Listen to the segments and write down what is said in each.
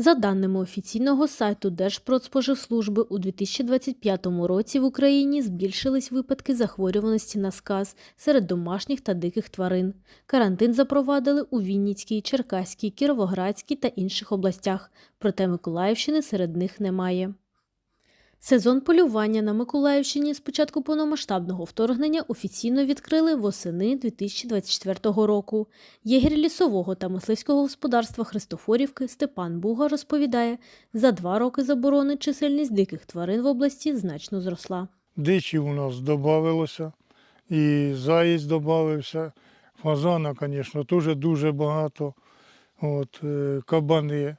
За даними офіційного сайту Держпродспоживслужби, у 2025 році в Україні збільшились випадки захворюваності на сказ серед домашніх та диких тварин. Карантин запровадили у Вінницькій, Черкаській, Кіровоградській та інших областях, проте Миколаївщини серед них немає. Сезон полювання на Миколаївщині з початку повномасштабного вторгнення офіційно відкрили восени 2024 року. Єгір лісового та мисливського господарства Христофорівки Степан Буга розповідає, за два роки заборони чисельність диких тварин в області значно зросла. Дичі у нас додавилося, і заєць додався, фазана, звісно, теж дуже багато. От, е, кабани,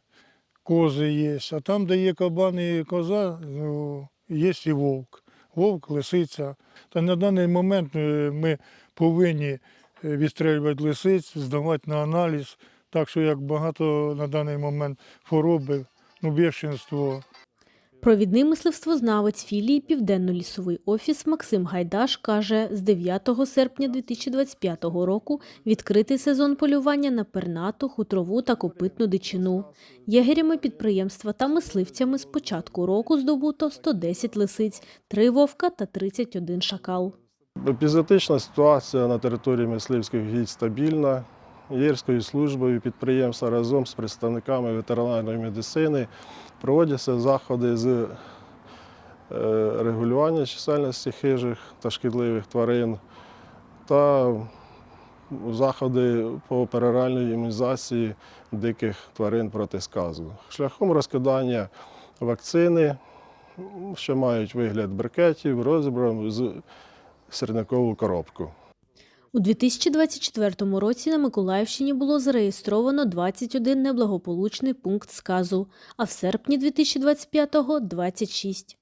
кози є. А там, де є кабан і коза, ну, є і вовк. Вовк, лисиця. Та на даний момент е, ми повинні е, відстрілювати лисиць, здавати на аналіз. Так що як багато на даний момент хвороби, ну, більшинство Провідний мисливствознавець філії Південно-лісовий офіс Максим Гайдаш каже, з 9 серпня 2025 року відкритий сезон полювання на пернату, хутрову та копитну дичину. Єгерями підприємства та мисливцями з початку року здобуто 110 лисиць, 3 вовка та 31 шакал. Епізотична ситуація на території мисливських гідь стабільна. Єрською службою підприємства разом з представниками ветеринарної медицини проводяться заходи з е, регулювання чисельності хижих та шкідливих тварин та заходи по пероральній імунізації диких тварин проти сказу. Шляхом розкидання вакцини, що мають вигляд брикетів, розбором з сірникову коробку. У 2024 році на Миколаївщині було зареєстровано 21 неблагополучний пункт сказу, а в серпні 2025 – 26.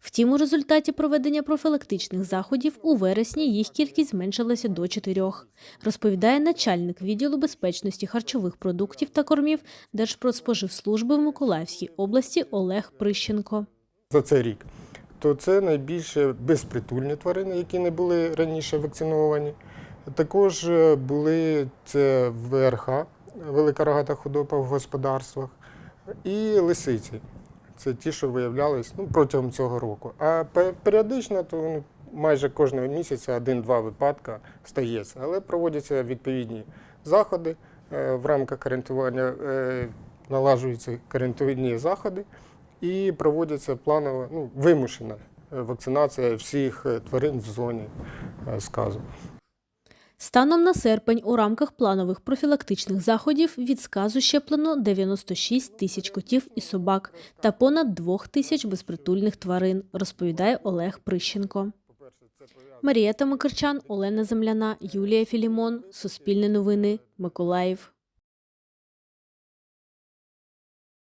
Втім, у результаті проведення профілактичних заходів у вересні їх кількість зменшилася до чотирьох, розповідає начальник відділу безпечності харчових продуктів та кормів Держпродспоживслужби в Миколаївській області Олег Прищенко. за цей рік, то це найбільше безпритульні тварини, які не були раніше вакциновані. Також е, були це ВРХ, велика рогата худоба в господарствах, і лисиці. Це ті, що виявлялись ну, протягом цього року. А періодично, то ну, майже кожного місяця один-два випадка стається. Але проводяться відповідні заходи е, в рамках карантування, е, налажуються карантинні заходи і проводиться планова, ну, вимушена вакцинація всіх тварин в зоні сказу. Станом на серпень у рамках планових профілактичних заходів від сказу щеплено 96 тисяч котів і собак та понад 2 тисяч безпритульних тварин, розповідає Олег Прищенко. Марія Микарчан, Олена Земляна, Юлія Філімон. Суспільне новини. Миколаїв.